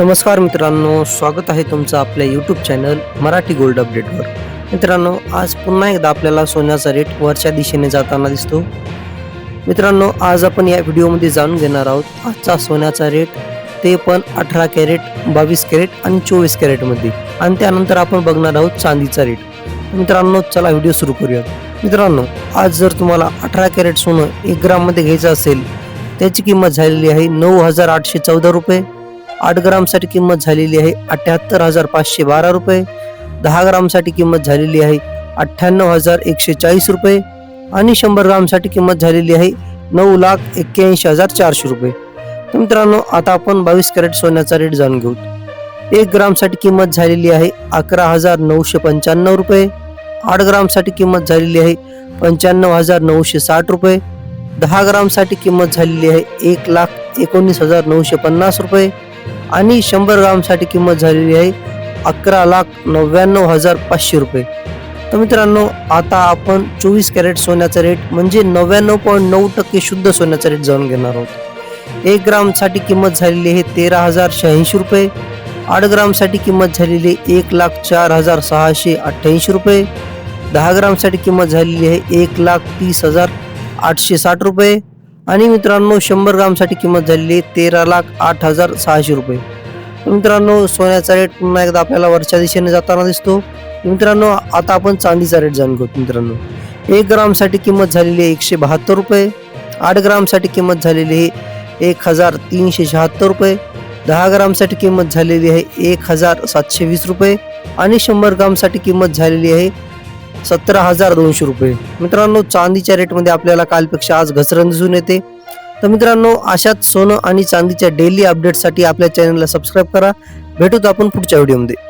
नमस्कार मित्रांनो स्वागत आहे तुमचं आपल्या यूट्यूब चॅनल मराठी गोल्ड अपडेटवर मित्रांनो आज पुन्हा एकदा आपल्याला सोन्याचा रेट वरच्या दिशेने जाताना दिसतो. मित्रांनो आज आपण या व्हिडिओमध्ये जाणून घेणार आहोत आजचा सोन्याचा रेट ते पण अठरा कॅरेट बावीस कॅरेट आणि चोवीस कॅरेटमध्ये आणि त्यानंतर आपण बघणार आहोत चांदीचा रेट मित्रांनो चला व्हिडिओ सुरू करूया मित्रांनो आज जर तुम्हाला अठरा कॅरेट सोनं एक ग्राममध्ये घ्यायचं असेल त्याची किंमत झालेली आहे नऊ हजार आठशे चौदा रुपये. आठ ग्रामसाठी किंमत झालेली आहे अठ्याहत्तर हजार पाचशे बारा रुपये. दहा ग्रामसाठी किंमत झालेली आहे अठ्ठ्याण्णव हजार एकशे चाळीस रुपये. आणि शंभर ग्रामसाठी किंमत झालेली आहे नऊ लाख एक्क्याऐंशी हजार चारशे रुपये. तर मित्रांनो आता आपण बावीस कॅरेट सोन्याचा रेट जाणून घेऊ. एक ग्रामसाठी किंमत झालेली आहे अकरा हजार नऊशे पंच्याण्णव रुपये. आठ ग्रामसाठी किंमत झालेली आहे पंच्याण्णव हजार नऊशे साठ रुपये. दहा ग्रामसाठी किंमत झालेली आहे एक लाख एकोणीस हजार नऊशे पन्नास रुपये. आणि शंभर ग्रामसाठी किंमत झालेली आहे अकरा लाख नव्याण्णव हजार पाचशे रुपये. तर मित्रांनो आता आपण चोवीस कॅरेट सोन्याचा रेट म्हणजे नव्याण्णव पॉईंट नऊ टक्के शुद्ध सोन्याचा रेट जाणून घेणार आहोत. एक ग्रामसाठी किंमत झालेली आहे तेरा हजार शहाऐंशी रुपये. आठ ग्रामसाठी किंमत झालेली आहे एक लाख चार हजार सहाशे अठ्ठ्याऐंशी रुपये. दहा ग्रामसाठी किंमत झालेली आहे एक लाख तीस हजार आठशे साठ रुपये. आणि मित्रांनो शंभर ग्रामसाठी किंमत झालेली आहे तेरा लाख आठ हजार सहाशे रुपये. मित्रांनो सोन्याचा रेट पुन्हा एकदा आपल्याला वरच्या दिशेने जाताना दिसतो. मित्रांनो आता आपण चांदीचा रेट जाणून घेऊ मित्रांनो. एक ग्रामसाठी किंमत झालेली आहे एकशे बहात्तर रुपये. आठ ग्रामसाठी किंमत झालेली आहे एक हजार तीनशे शहात्तर रुपये. दहा ग्रामसाठी किंमत झालेली आहे एक हजार सातशे वीस रुपये. आणि शंभर ग्रामसाठी किंमत झालेली आहे सतरा हजार दोनशे रुपये. मित्रांनो चांदीच्या रेटमध्ये आपल्याला कालपेक्षा आज घसरण दिसून येते. तर मित्रांनो अशाच सोनं आणि चांदीच्या डेली अपडेटसाठी आपल्या चॅनलला सबस्क्राईब करा. भेटूत आपण पुढच्या व्हिडिओमध्ये